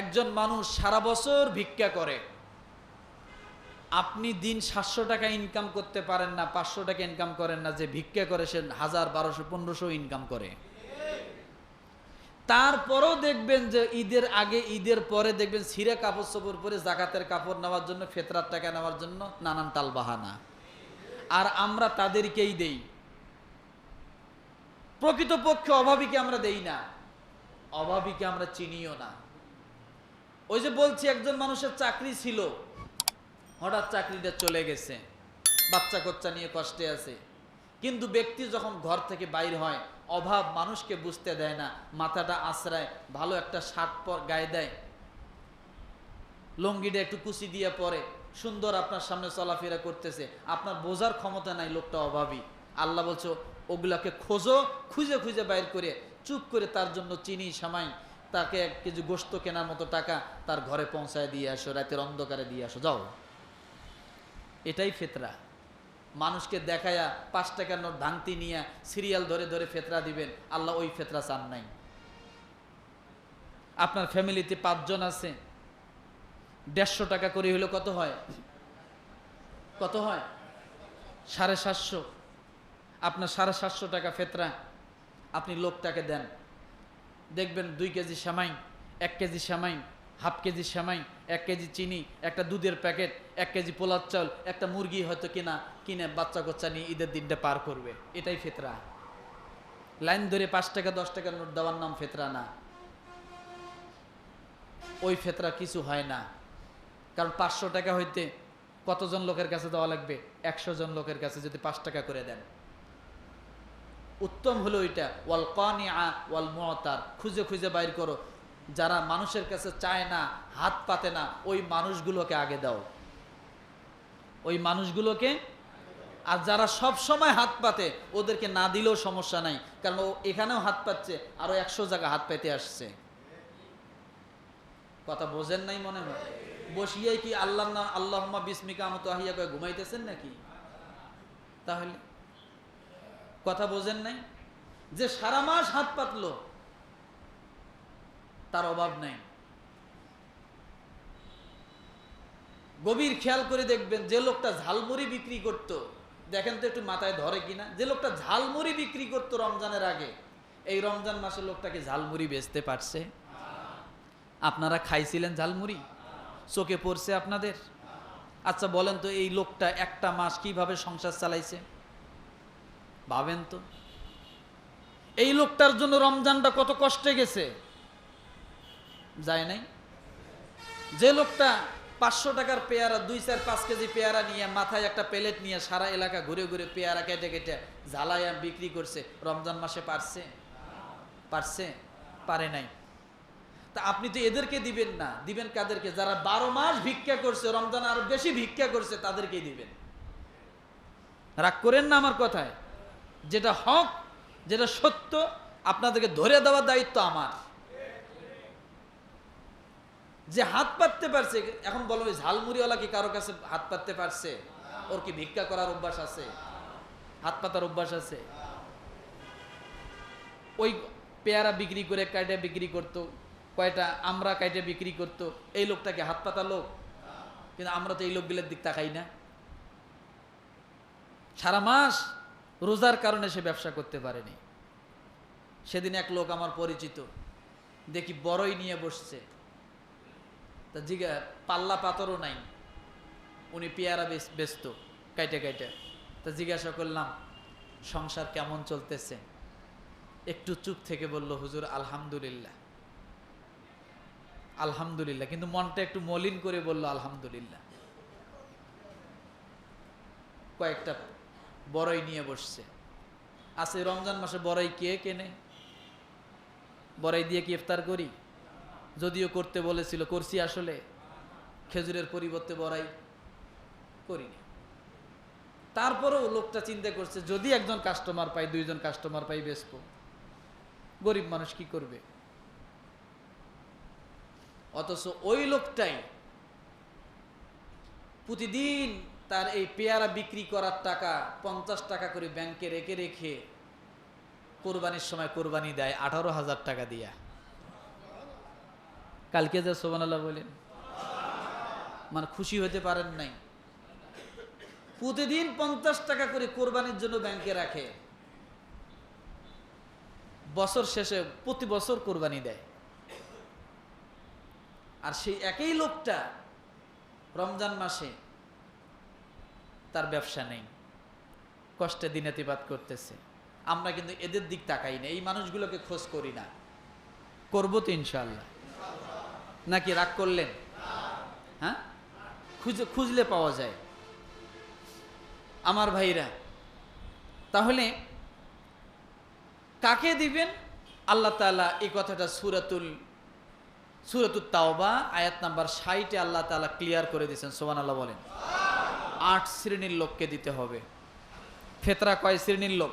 একজন মানুষ সারা বছর ভিক্ষা করে। আপনি দিন সাতশো টাকা ইনকাম করতে পারেন না, পাঁচশো টাকা ইনকাম করেন না, যে ভিক্ষা করে সে হাজার, বারোশো, পনেরোশো ইনকাম করে। তারপরও দেখবেন যে ঈদের আগে, ঈদের পরে দেখবেন ছিঁড়ে কাপড় চোপড় পরে জাকাতের কাপড় নেওয়ার জন্য, ফেতরার টাকা নেওয়ার জন্য নানান টাল বাহানা আর আমরা তাদেরকেই দেই। প্রকৃতপক্ষে অভাবীকে আমরা দেই না। অভাবীকে আমরা চিনিও না। ওই যে বলছি, একজন মানুষের চাকরি ছিল। হঠাৎ চাকরিটা চলে গেছে। বাচ্চা কোচ্চা নিয়ে কষ্টে আছে। কিন্তু ব্যক্তি যখন ঘর থেকে বাইর হয়, অভাব মানুষকে বুঝতে দেয় না। মাথাটা আশ্রায়, ভালো একটা শার্ট পর গায়ে দেয়। লঙ্গিটা একটু কুচি দিয়ে পরে। সুন্দর আপনার সামনে চলাফেরা করতেছে। আপনার বোঝার ক্ষমতা নাই, লোকটা অভাবী। আল্লাহ বলছো, ওগুলাকে খোঁজো, খুঁজে খুঁজে বাইর করে, চুপ করে তার জন্য চিনি, সামাই তাকে এক কেজি গোস্ত কেনার মতো টাকা তার ঘরে পৌঁছায় দিয়ে আসো, রাতের অন্ধকারে দিয়ে আসো, যাও। এটাই ফেতরা। মানুষকে দেখায়া পাঁচ টাকার নোট ভাঙতি নিয়ে সিরিয়াল ধরে ধরে ফেতরা দিবেন, আল্লাহ ওই ফেতরা চান নাই। আপনার ফ্যামিলিতে পাঁচজন আছে, দেড়শো টাকা করে হলে কত হয়? কত হয়? সাড়ে সাতশো। আপনার সাড়ে সাতশো টাকা ফেতরা, আপনি লোকটাকে দেন। দেখবেন দুই কেজি সামাই এক কেজি সামাই হাফ কেজি সামাই এক কেজি চিনি, একটা দুধের প্যাকেট, এক কেজি পোলার চাল একটা মুরগি হয়তো কিনা, কিনে বাচ্চা কোচ্চা নিয়ে ঈদের দিনটা পার করবে। এটাই ফেতরা। লাইন ধরে পাঁচ টাকা, দশ টাকার নোট দেওয়ার নাম ফেতরা না। ওই ফেতরা কিছু হয় না। কারণ পাঁচশো টাকা হইতে কতজন লোকের কাছে দেওয়া লাগবে? একশো জন লোকের কাছে যদি পাঁচ টাকা করে দেন। উত্তম হলো ওইটা ওয়াল কানিআ ওয়াল মুআতার খুঁজে খুঁজে বাইর করো। যারা মানুষের কাছে চায় না, হাত পাতে না, ওই মানুষগুলোকে আগে দাও। ওই মানুষগুলোকে, আর যারা সব সময় হাত পাতে, ওদেরকে না দিলেও সমস্যা নাই, কারণ ও এখানেও হাত পাচ্ছে, আরও একশো জায়গা হাত পেতে আসছে। কথা বোঝেন নাই মনে হয়? বসিয়াই কি আল্লাহ না আল্লাহ বিস্মিকা মতো আহিয়া কয়ে ঘুমাইতেছেন নাকি? তাহলে কথা বোঝেন নাই? যে সারা মাস হাত পাতলো, তার অভাব নাই। গভীর খেয়াল করে দেখবেন, যে লোকটা ঝালমুড়ি বিক্রি করত, দেখেন তো একটু মাথায় ধরে কিনা, যে লোকটা ঝালমুড়ি বিক্রি করত রমজানের আগে, এই রমজান মাসে লোকটাকে ঝালমুড়ি বেচতে পারছে? আপনারা খাইছিলেন ঝালমুড়ি? চোখে পড়ছে আপনাদের? আচ্ছা বলেন তো এই লোকটা একটা মাস কীভাবে সংসার চালাইছে? ভাবেন তো। এই লোকটার জন্য রমজানটা কত কষ্টে গেছে। যায় নাই। যে লোকটা পাঁচশো টাকার পেয়ারা, দুই চার পাঁচ কেজি পেয়ারা নিয়ে মাথায় একটা প্লেট নিয়ে সারা এলাকা ঘুরে ঘুরে পেয়ারা কেটে কেটে ঝালাইয়া বিক্রি করছে, রমজান মাসে পারছে? পারছে? পারে নাই। তা আপনি তো এদেরকে দিবেন না। দিবেন কাদেরকে? যারা বারো মাস ভিক্ষা করছে, রমজান আরও বেশি ভিক্ষা করছে, তাদেরকেই দিবেন। রাগ করেন না আমার কথায়? যেটা হক, যেটা সত্য, আপনাদেরকে ধরে দেওয়ার দায়িত্ব আমার। যে হাত পাততে পারছে, এখন বলো ওই ঝালমুড়িওয়ালা কি কারও কাছে হাত পাততে পারছে? ওর কি ভিক্ষা করার অভ্যাস আছে? হাত পাতার অভ্যাস আছে? ওই পেয়ারা বিক্রি করে কাইটা বিক্রি করতো, কয়টা আমরা কাইটে বিক্রি করতো, এই লোকটাকে হাত পাতা লোক? কিন্তু আমরা তো এই লোকগুলোর দিক তাকাই না। সারা মাস রোজার কারণে সে ব্যবসা করতে পারেনি। সেদিন এক লোক আমার পরিচিত, দেখি বড়ই নিয়ে বসছে। তা জিগা, পাল্লা পাথরও নাই। উনি পেয়ারা ব্যস্ত কাইটে কাইটে। তা জিজ্ঞাসা করলাম, সংসার কেমন চলতেছে? একটু চুপ থেকে বলল, হুজুর, আলহামদুলিল্লাহ। আলহামদুলিল্লাহ, কিন্তু মনটা একটু মলিন করে বলল, আলহামদুলিল্লাহ। কয়েকটা বড়ই নিয়ে বসছে। আছে রমজান মাসে বড়াই কে কেনে? বড়াই দিয়ে কি ইফতার করি? যদিও করতে বলেছিল, করছি আসলে। খেজুরের পরিবর্তে বড়াই করিনি। তারপরেও লোকটা চিন্তা করছে, যদি একজন কাস্টমার পাই, দুইজন কাস্টমার পাই বেসবো গরিব মানুষ কি করবে? অথচ ওই লোকটাই প্রতিদিন তার এই পেয়ারা বিক্রি করার টাকা পঞ্চাশ টাকা করে ব্যাংকে রেখে রেখে কোরবানির সময় কোরবানি দেয়, আঠারো হাজার টাকা দিয়া। কালকে যে সোবান আল্লাহ বলেন মানে খুশি হতে পারেন নাই। প্রতিদিন পঞ্চাশ টাকা করে কোরবানির জন্য ব্যাংকে রাখে। বছর শেষে প্রতি বছর কোরবানি দেয়। আর সেই একই লোকটা রমজান মাসে তার ব্যবসা নেই। কষ্টে দিনাতিপাত করতেছে। আমরা কিন্তু এদের দিক তাকাই না, এই মানুষগুলোকে খোঁজ করি না। করব তো ইনশাল্লাহ নাকি রাগ করলেন? হ্যাঁ? খুঁজে, খুঁজলে পাওয়া যায়। আমার ভাইরা, তাহলে কাকে দিবেন? আল্লাহ তাআলা এই কথাটা সুরাতুল সুরাতুল তাওবা আয়াত নাম্বার ষাটে আল্লাহ তাআলা ক্লিয়ার করে দিয়েছেন। সোমান আল্লাহ বলেন। আট শ্রেণীর লোককে দিতে হবে ফেতরা কয় শ্রেণীর লোক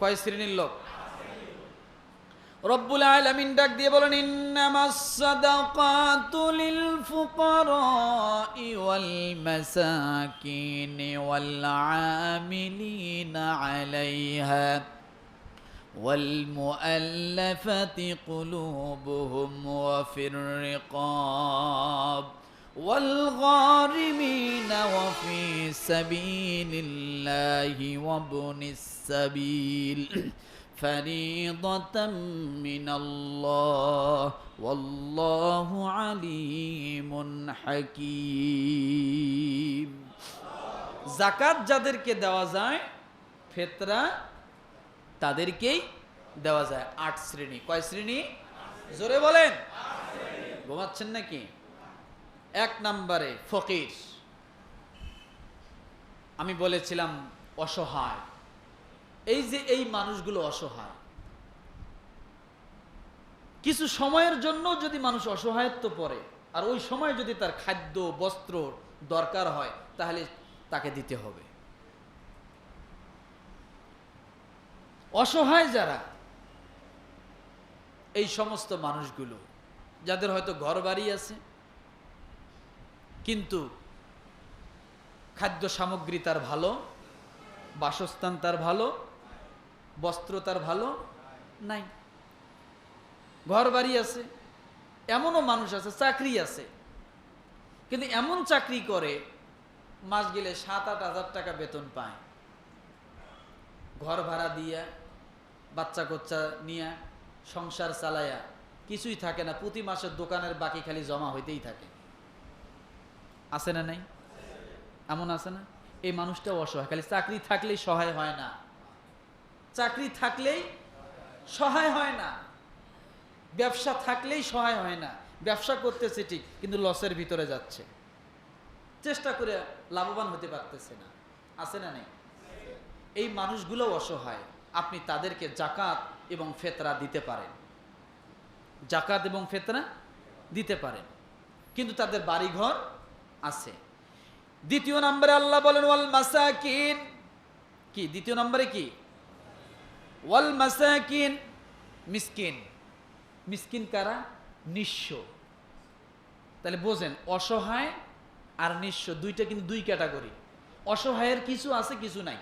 কয় শ্রেণীর লোক রব্বুল আলামিন ডাক দিয়ে বলেন ইন্নামাস সাদাকাতু লিল ফুকারাই ওয়াল মাসাকিন ওয়াল আমিলিনা আলাইহা والمؤلفة قلوبهم وفي الرقاب والغارمين وفي سبيل الله وابن السبيل فريضة من الله والله عليم حكيم জাকাত যাদেরকে দেওয়া যায় ফেতরা তাদেরকেই দেওয়া যায় আট শ্রেণী কয় শ্রেণী জোরে বলেন ঘুমাচ্ছেন নাকি এক নম্বরে ফকির। আমি বলেছিলাম অসহায়। এই যে এই মানুষগুলো অসহায়। কিছু সময়ের জন্য যদি মানুষ অসহায়ত্ব পড়ে, আর ওই সময় যদি তার খাদ্য, বস্ত্র দরকার হয়, তাহলে তাকে দিতে হবে। অসহায় যারা, এই সমস্ত মানুষগুলো, যাদের হয়তো ঘর বাড়ি আছে কিন্তু খাদ্য সামগ্রী তার ভালো, বাসস্থান তার ভালো, বস্ত্র তার ভালো, নাই। ঘর বাড়ি আছে, এমনও মানুষ আছে, চাকরি আছে। কিন্তু এমন চাকরি করে, মাস গেলে সাত আট হাজার টাকা বেতন পায়। ঘর ভাড়া দিয়া বাচ্চা কোচ্চা নিয়া, সংসার চালায়া, কিছুই থাকে না, প্রতি মাসের দোকানের বাকি খালি জমা হইতেই থাকে। আছে না নাই? এমন আছে না? এই মানুষটা অসহায়। খালি চাকরি থাকলেই সহায় হয় না। চাকরি থাকলেই সহায় হয় না। ব্যবসা থাকলেই সহায় হয় না। ব্যবসা করতেছে ঠিক, কিন্তু লসের ভিতরে যাচ্ছে। চেষ্টা করে লাভবান হতে পারতেছে না। আছে না নেই? এই মানুষগুলো অসহায়। আপনি তাদেরকে জাকাত এবং ফেতরা দিতে পারেন। জাকাত এবং ফেতরা দিতে পারেন। কিন্তু তাদের বাড়িঘর আছে। দ্বিতীয় নম্বরে আল্লাহ বলেন, ওয়াল মাসাকিন কি? দ্বিতীয় নম্বরে কি? ওয়াল মাসাকিন মিসকিন। মিসকিন কারা? নিঃস্ব। তাহলে বোঝেন, অসহায় আর নিঃস্ব, দুইটা কিন্তু দুই ক্যাটাগরি। অসহায়ের কিছু আছে, কিছু নাই।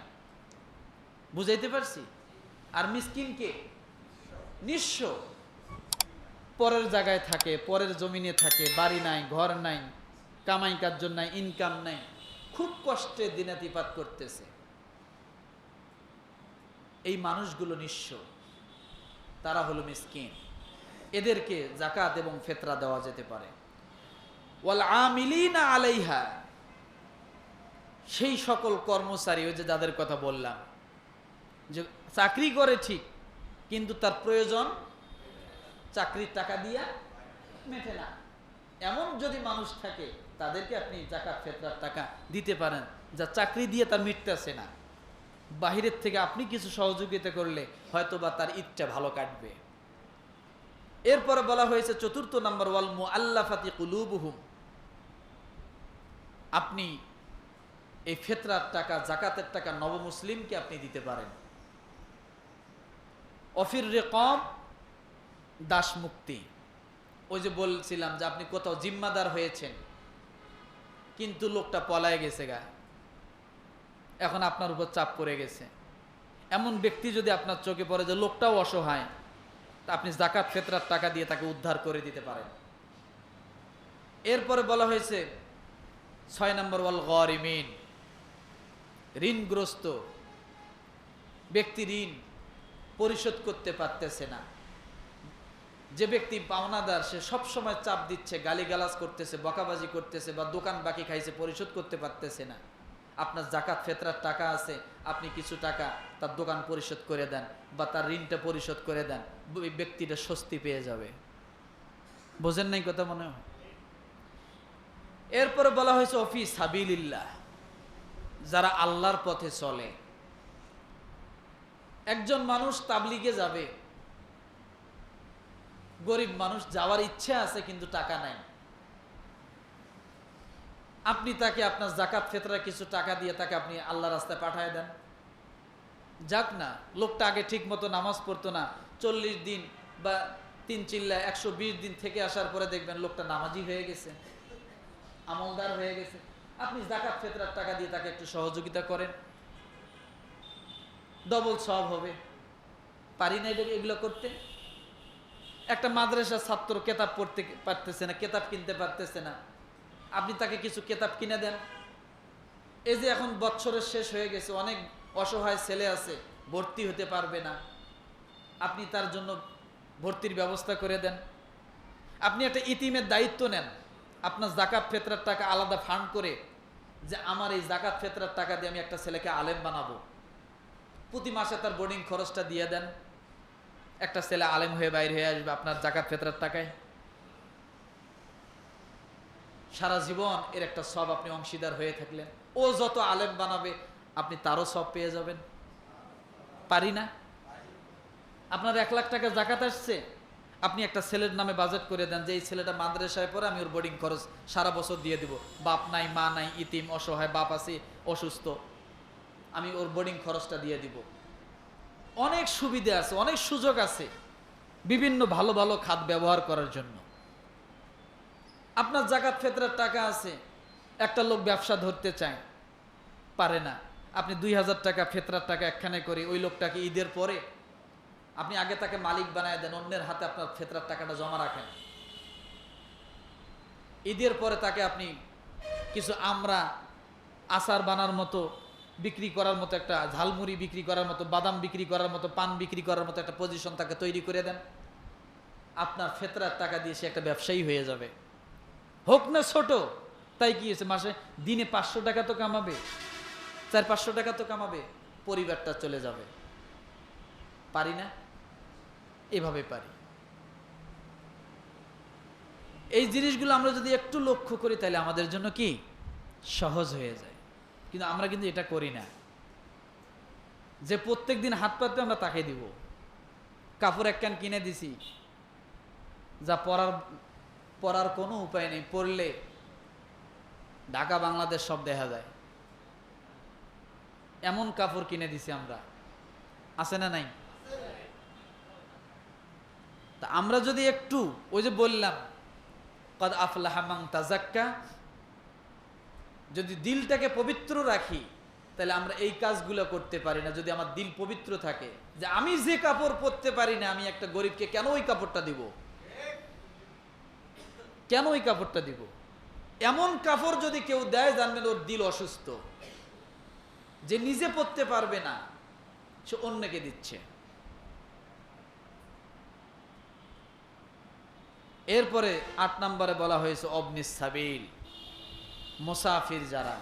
বুঝাইতে পারছি? আর মিসকিন কে? নিঃস্ব। পরের জায়গায় থাকে, পরের জমিনে থাকে, বাড়ি নাই, ঘর নাই কামাই কার্য নাই ইনকাম নাই। খুব কষ্টে দিনাতিপাত করতেছে। এই মানুষগুলো নিঃস্ব। তারা হলো মিসকিন। এদেরকে জাকাত এবং ফেতরা দেওয়া যেতে পারে। আলাইহা। সেই সকল কর্মচারী, ওই যে যাদের কথা বললাম, যে চাকরি করে ঠিক, কিন্তু তার প্রয়োজন চাকরির টাকা দিয়া মেটে না। এমন যদি মানুষ থাকে তাদেরকে আপনি জাকাত, ফেতরার টাকা দিতে পারেন, যা চাকরি দিয়ে তার মিটতেছে না। বাহিরের থেকে আপনি কিছু সহযোগিতা করলে হয়তো বা তার ঈদটা ভালো কাটবে। এরপরে বলা হয়েছে, চতুর্থ নম্বর, ওয়াল মু আল্লাফাতি কুলুবুহুম। আপনি এই ফেতরার টাকা, জাকাতের টাকা নবমুসলিমকে আপনি দিতে পারেন। অফির রেকম, দাস মুক্তি। ওই যে বলছিলাম যে আপনি কোথাও জিম্মাদার হয়েছেন। কিন্তু লোকটা পলায় গেছে গা। এখন আপনার উপর চাপ পড়ে গেছে। এমন ব্যক্তি যদি আপনার চোখে পড়ে যে লোকটাও অসহায়, তা আপনি জাকাত ফেতরার টাকা দিয়ে তাকে উদ্ধার করে দিতে পারেন। এরপরে বলা হয়েছে, ছয় নম্বর, ওয়াল গরিমিন, ঋণগ্রস্ত। ব্যক্তি ঋণ পরিশোধ করতে পারতেছে না। যে ব্যক্তি পাওনাদার, সে সবসময় চাপ দিচ্ছে, গালিগালাজ করতেছে, বকাবাজি করতেছে বা দোকান বাকি খাইছে, পরিশোধ করতে পারতেছে না। আপনার জাকাত, ফেতরার টাকা আছে, আপনি কিছু টাকা তার দোকান পরিশোধ করে দেন বা তার ঋণটা পরিশোধ করে দেন ওই ব্যক্তিটা স্বস্তি পেয়ে যাবে। বোঝেন নাই কথা মনে হয়? এরপরে বলা হয়েছে অফিস সাবিল্লাহ যারা আল্লাহর পথে চলে। একজন মানুষ তাবলিগে যাবে গরিব মানুষ যাওয়ার ইচ্ছে আছে, কিন্তু টাকা নাই। আপনি তাকে আপনার জাকাত ফেতরা কিছু টাকা দিয়ে তাকে আপনি আল্লাহ রাস্তায় পাঠায় দেন। যাক না, লোকটা আগে ঠিক মতো নামাজ পড়তো না, চল্লিশ দিন বা তিন চিল্লা একশো বিশ দিন থেকে আসার পরে দেখবেন লোকটা নামাজি হয়ে গেছে, আমলদার হয়ে গেছে। আপনি জাকাত ফেতরার টাকা দিয়ে তাকে একটু সহযোগিতা করেন। ডবল সব হবে। পারি না এগুলো করতে? একটা মাদ্রাসার ছাত্র কেতাব পড়তে পারতেছে না, কেতাব কিনতে পারতেছে না। আপনি তাকে কিছু কেতাব কিনে দেন। এই যে এখন বৎসরের শেষ হয়ে গেছে, অনেক অসহায় ছেলে আছে, ভর্তি হতে পারবে না। আপনি তার জন্য ভর্তির ব্যবস্থা করে দেন। আপনি একটা ইতিমের দায়িত্ব নেন। আপনার জাকাত ফেতরার টাকা আলাদা ফান্ড করে যে আমার এই জাকাত ফেতরার টাকা দিয়ে আমি একটা ছেলেকে আলেম বানাবো। প্রতি মাসে তার বোর্ডিং খরচটা দিয়ে দেন। একটা ছেলে আলেম হয়ে বাইরে হয়ে আসবে আপনার জাকাত ফেতরার টাকায়? সারা জীবন এর একটা সব আপনি অংশীদার হয়ে থাকলেন। ও যত আলেম বানাবে, আপনি তারও সব পেয়ে যাবেন। পারি না? আপনার এক লাখ টাকা জাকাত আসছে। আপনি একটা ছেলের নামে বাজেট করে দেন যে, এই ছেলেটা মাদ্রাসায় পড়ে, আমি ওর বোর্ডিং খরচ সারা বছর দিয়ে দিব। বাপ নাই, মা নাই, ইতিম, অসহায়, বাপ আছে, অসুস্থ। আমি ওর বোর্ডিং খরচটা দিয়ে দিব। অনেক সুবিধা আছে, অনেক সুযোগ আছে বিভিন্ন ভালো ভালো খাত ব্যবহার করার জন্য। আপনার জাকাত ফেতরার টাকা আছে, একটা লোক ব্যবসা ধরতে চায়, পারে না। আপনি দুই হাজার টাকা ফেতরার টাকা একখানে করে ওই লোকটাকে ঈদের পরে আপনি আগে তাকে মালিক বানায় দেন, অন্যের হাতে আপনার ফেতরার টাকাটা জমা রাখেন। ঈদের পরে তাকে আপনি কিছু আমরা আচার বানার মতো বিক্রি করার মতো একটা ঝালমুড়ি বিক্রি করার মতো, বাদাম বিক্রি করার মতো, পান বিক্রি করার মতো একটা পজিশন তাকে তৈরি করে দেন। আপনার ফেতরার টাকা দিয়ে সে একটা ব্যবসায়ী হয়ে যাবে। হোক না ছোট, তাই কি হয়েছে? মাসে দিনে পাঁচশো টাকা তো কামাবে, চার পাঁচশো টাকা তো কামাবে, পরিবারটা চলে যাবে। পারি না? এভাবে পারি। এই জিনিসগুলো আমরা যদি একটু লক্ষ্য করি, তাহলে আমাদের জন্য কি? সহজ হয়ে যায়। কিন্তু আমরা কিন্তু এটা করি না। যে প্রত্যেক দিন হাত পাততে আমরা তাকে দিব। কাপড় এক ক্যান কিনে দিছি। যা পরার পরার কোনো উপায় নেই। পড়লে ঢাকা, বাংলাদেশ সব দেখা যায়। এমন কাপড় কিনে দিছি আমরা। আছে না নাই? তা আমরা যদি একটু ওই যে বললাম, কদ আফলাহামাং তাজাক্কা যদি দিলটাকে পবিত্র রাখি, তাহলে আমরা এই কাজগুলো করতে পারি না যদি আমার দিল পবিত্র থাকে। যে আমি যে কাপড় পরতে পারি না, আমি একটা গরিবকে কেন ওই কাপড়টা দিব? কেন ওই কাপড়টা দিব? এমন কাপড় যদি কেউ দেয় জানবেন ওর দিল অসুস্থ, যে নিজে পরতে পারবে না, সে অন্যকে দিচ্ছে। এরপরে আট নম্বরে বলা হয়েছে, অবনিস সাবিল। মুসাফির যারা,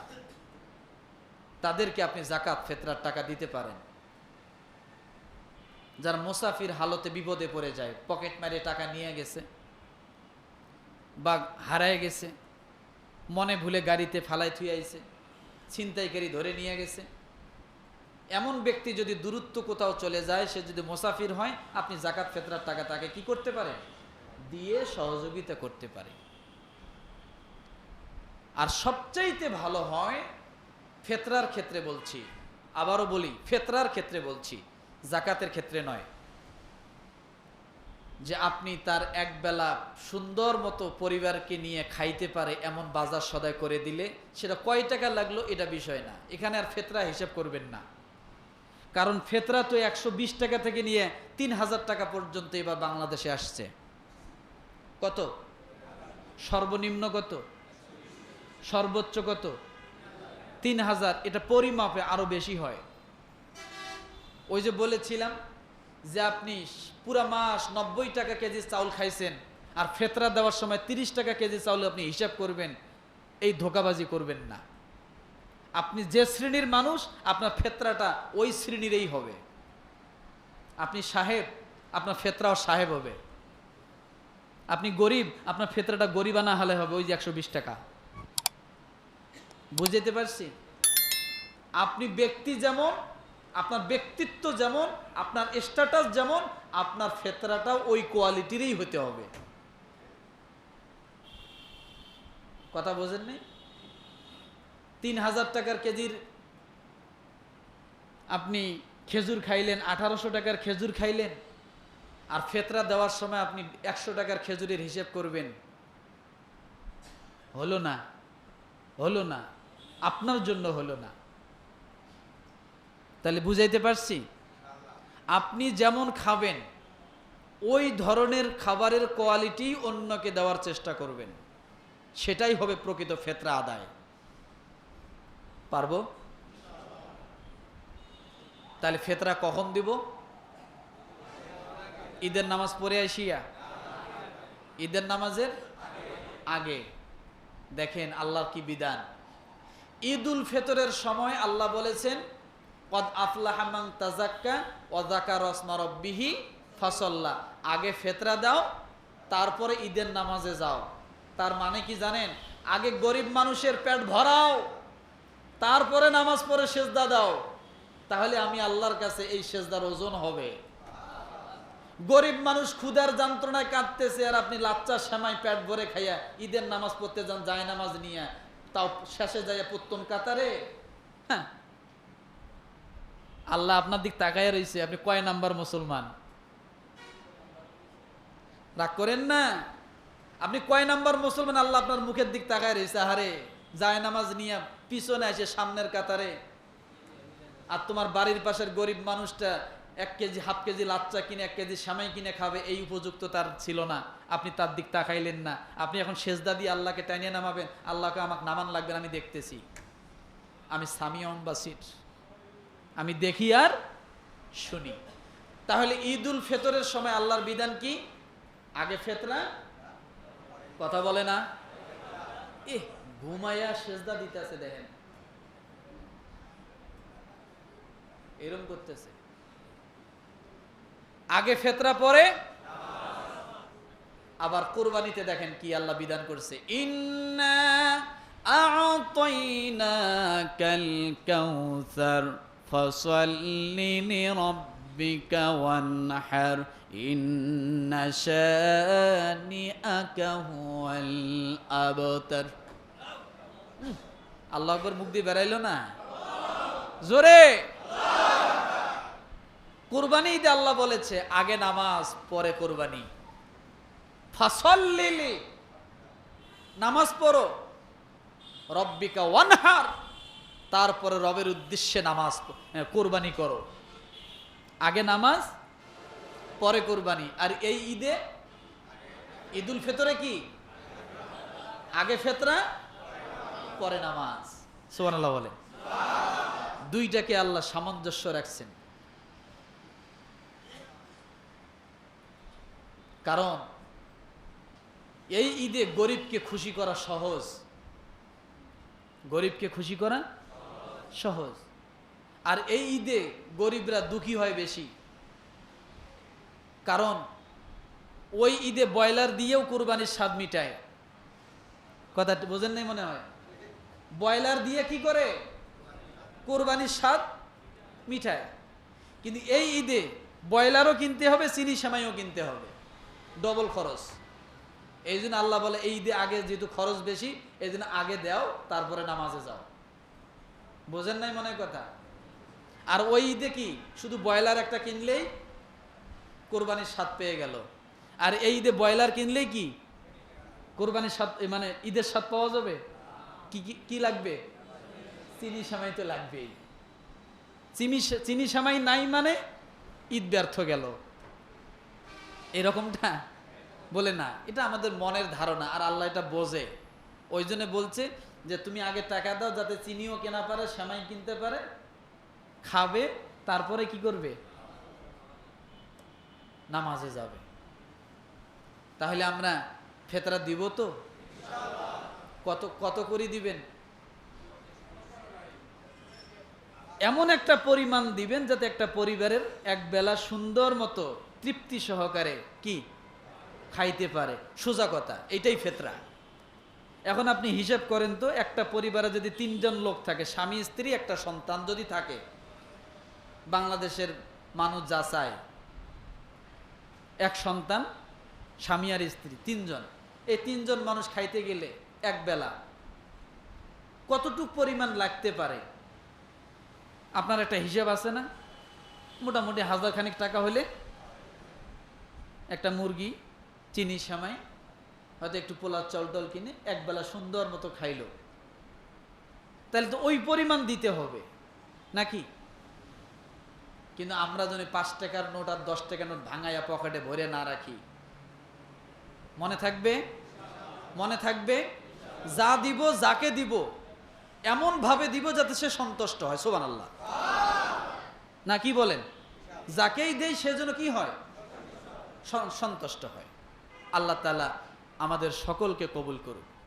তাদেরকে আপনি জাকাত ফেতরার টাকা দিতে পারেন। যারা মুসাফির হালতে বিপদে পড়ে যায়, পকেট মারে টাকা নিয়ে গেছে বা হারায় গেছে, মনে ভুলে গাড়িতে ফালাই থুই আইছে, ছিনতাইকারী ধরে নিয়ে গেছে। এমন ব্যক্তি যদি দূরত্ব কোথাও চলে যায়, সে যদি মুসাফির হয়, আপনি জাকাত ফেতরার টাকা তাকে কি করতে পারেন? দিয়ে সহযোগিতা করতে পারে আর সবচাইতে ভালো হয় ফেতরার ক্ষেত্রে বলছি। আবারও বলি, ফেতরার ক্ষেত্রে বলছি জাকাতের ক্ষেত্রে নয়। যে আপনি তার একবেলা সুন্দর মতো পরিবারকে নিয়ে খাইতে পারে এমন বাজার সদায় করে দিলে, সেটা কয় টাকা লাগল এটা বিষয় না। এখানে আর ফেতরা হিসাব করবেন না। কারণ ফেতরা তো একশো বিশ টাকা থেকে নিয়ে তিন হাজার টাকা পর্যন্ত এবার বাংলাদেশে আসছে। কত? সর্বনিম্ন কত? সর্বোচ্চ কত? তিন হাজার এটা পরিমাপে আরও বেশি হয়। ওই যে বলেছিলাম যে আপনি পুরা মাস নব্বই টাকা কেজি চাউল খাইছেন আর ফেতরা দেওয়ার সময় তিরিশ টাকা কেজি চাউল আপনি হিসাব করবেন, এই ধোকাবাজি করবেন না। আপনি যে শ্রেণির মানুষ, আপনার ফেতরাটা ওই শ্রেণীরই হবে। আপনি সাহেব, আপনার ফেতরাও সাহেব হবে। আপনি গরিব, আপনার ফেতরাটা গরিবানা হলে হবে, ওই যে একশো বিশ টাকা। বুঝতে পারছি? আপনি ব্যক্তি যেমন, আপনার ব্যক্তিত্ব যেমন, আপনার স্ট্যাটাস যেমন, আপনার ফেতরাটাও ওই কোয়ালিটিরই হতে হবে। কথা বোঝেন নেই? তিন হাজার টাকার কেজির আপনি খেজুর খাইলেন, আঠারোশো টাকার খেজুর খাইলেন, আর ফেতরা দেওয়ার সময় আপনি একশো টাকার খেজুরের হিসেব করবেন। হলো না? হলো না? আপনার জন্য হলো না। তাহলে বুঝাইতে পারছি? আপনি যেমন খাবেন, ওই ধরনের খাবারের কোয়ালিটি অন্যকে দেওয়ার চেষ্টা করবেন। সেটাই হবে প্রকৃত ফেতরা আদায়। পারব? তাহলে ফেতরা কখন দিব? ঈদের নামাজ পড়ে আসিয়া ঈদের নামাজের আগে। দেখেন আল্লাহর কি বিধান? ঈদ উল ফেতরের সময় আল্লাহ বলেছেন, কদ আফলাহামাং তাজাক্কা ওয়াজাকা রসমা রব্বিহি ফসল্লা। আগে ফেতরা দাও, তারপরে ঈদের নামাজে যাও। তার মানে কি জানেন? আগে গরিব মানুষের পেট ভরাও, তারপরে নামাজ পড়ে সেজদা দাও। তাহলে আমি আল্লাহর কাছে এই সেজদার ওজন হবে। গরিব মানুষ ক্ষুধার যন্ত্রণায় কাঁদতেছে আর আপনি লাচ্চা সেমাই পেট ভরে খাইয়া ঈদের নামাজ পড়তে যান যায় নামাজ নিয়ে। তাও শেষে যাইয়া পুত্তম কাতারে? হ্যাঁ। আল্লাহ আপনার দিক তাকায় রয়েছে আপনি কয় নাম্বার মুসলমান? রাগ করেন না? আপনি কয় নাম্বার মুসলমান? আল্লাহ আপনার মুখের দিক তাকায় রয়েছে হারে যায় নামাজ নিয়ে পিছনে আসে সামনের কাতারে। আর তোমার বাড়ির পাশের গরিব মানুষটা এক কেজি, হাফ কেজি লাচ্চা কিনে, এক কেজি সামাই কিনে খাবে, এই উপযুক্ত তার ছিল না। আপনি তার দিক তাকাইলেন না। আপনি এখন সেজদা দিয়ে আল্লাহকে টানিয়ে নামাবেন। আল্লাহকে আমাকে নামান লাগবেন আমি দেখতেছি। আমি সামিয়ন বা সিট আমি দেখি আর শুনি। তাহলে ঈদ উল ফেতরের সময় আল্লাহর বিধান কি? আগে ফেতরা কথা বলে না। এ ঘুমাইয়া সেজদা দিতেছে, দেখেন। এরম করতেছে। আগে ফেতরা পরে আবার কোরবানিতে দেখেন কি আল্লাহ বিধান করছে, ইন্না আল্লাহ আকবার মুখ দিয়ে না? জোরে! কুরবানি আল্লাহ বলেছে, আগে নামাজ, পরে কোরবানি। ফাসল্লিলি, নামাজ পড়ো। রব্বিকা ওয়ানহার, তারপরে রবের উদ্দেশ্যে নামাজ কোরবানি করো। আগে নামাজ, পরে কোরবানি। আর এই ঈদে, ঈদুল ফেতরে কি? আগে ফেতরা, পরে নামাজ। সুবহানাল্লাহ বলে দুইটাকে আল্লাহ সামঞ্জস্য রাখছেন। কারণ এই ঈদে গরিবকে খুশি করা সহজ? গরিবকে খুশি করা সহজ। আর এই ঈদে গরিবরা দুঃখী হয় বেশি। কারণ ওই ঈদে ব্রয়লার দিয়েও কোরবানির স্বাদ মিটায়। কথা বোঝেন নাই মনে হয়? ব্রয়লার দিয়ে কি করে? কোরবানির স্বাদ মিঠায় কিন্তু এই ঈদে ব্রয়লারও কিনতে হবে, চিনি, সেমাইও কিনতে হবে। ডবল খরচ। এই জন্য আল্লাহ বলে, এই ঈদে আগে যেহেতু খরচ বেশি এই জন্য আগে দাও, তারপরে নামাজে যাও। বোঝেন নাই মনে কথা? আর ওই ঈদে কি শুধু ব্রয়লার একটা কিনলেই কোরবানির স্বাদ পেয়ে গেল? আর এই ঈদে ব্রয়লার কিনলেই কি কোরবানির স্বাদ মানে ঈদের স্বাদ পাওয়া যাবে? কি- কি লাগবে? চিনি সামাই তো লাগবেই। চিনি চিনি সামাই নাই মানে ঈদ ব্যর্থ গেল। এরকমটা? বলে, না, এটা আমাদের মনের ধারণা আর আল্লাহ এটা বোঝে। ওই জন্য বলছে যে, তুমি আগে টাকা দাও যাতে চিনিও কেনা পারে, সেমাই কিনতে পারে, খাবে, তারপরে কি করবে? নামাজে যাবে। তাহলে আমরা ফেতরা দিব তো? কত কত করে দিবেন? এমন একটা পরিমাণ দিবেন যাতে একটা পরিবারের এক বেলা সুন্দর মতো তৃপ্তি সহকারে কি? খাইতে পারে। সোজা কথা, এটাই ফেতরা। এখন আপনি হিসাব করেন তো, একটা পরিবারে যদি তিনজন লোক থাকে, স্বামী, স্ত্রী, একটা সন্তান যদি থাকে, বাংলাদেশের মানুষ যা চায়, এক সন্তান, স্বামী আর স্ত্রী, তিনজন। এই তিনজন মানুষ খাইতে গেলে এক বেলা কতটুক পরিমাণ লাগতে পারে? আপনার একটা হিসাব আছে না? মোটামুটি হাজার খানিক টাকা হলে একটা মুরগি চিনি সামাই, হয়তো একটু পোলার চাল টল কিনে একবেলা সুন্দর মতো খাইলো। তাহলে তো ওই পরিমাণ দিতে হবে, নাকি? কিন্তু আমরা যদি পাঁচ টাকার নোট আর দশ টাকার নোট ভাঙাইয়া পকেটে ভরে না রাখি, মনে থাকবে? মনে থাকবে? যা দিব, যাকে দিব এমন ভাবে দিব যাতে সে সন্তুষ্ট হয় সোবান আল্লাহ না, কি বলেন? যাকেই দেই সে যেন কি হয়? সন- সন্তুষ্ট হয়। আল্লাহ তালা আমাদের সকলকে কবুল করুক।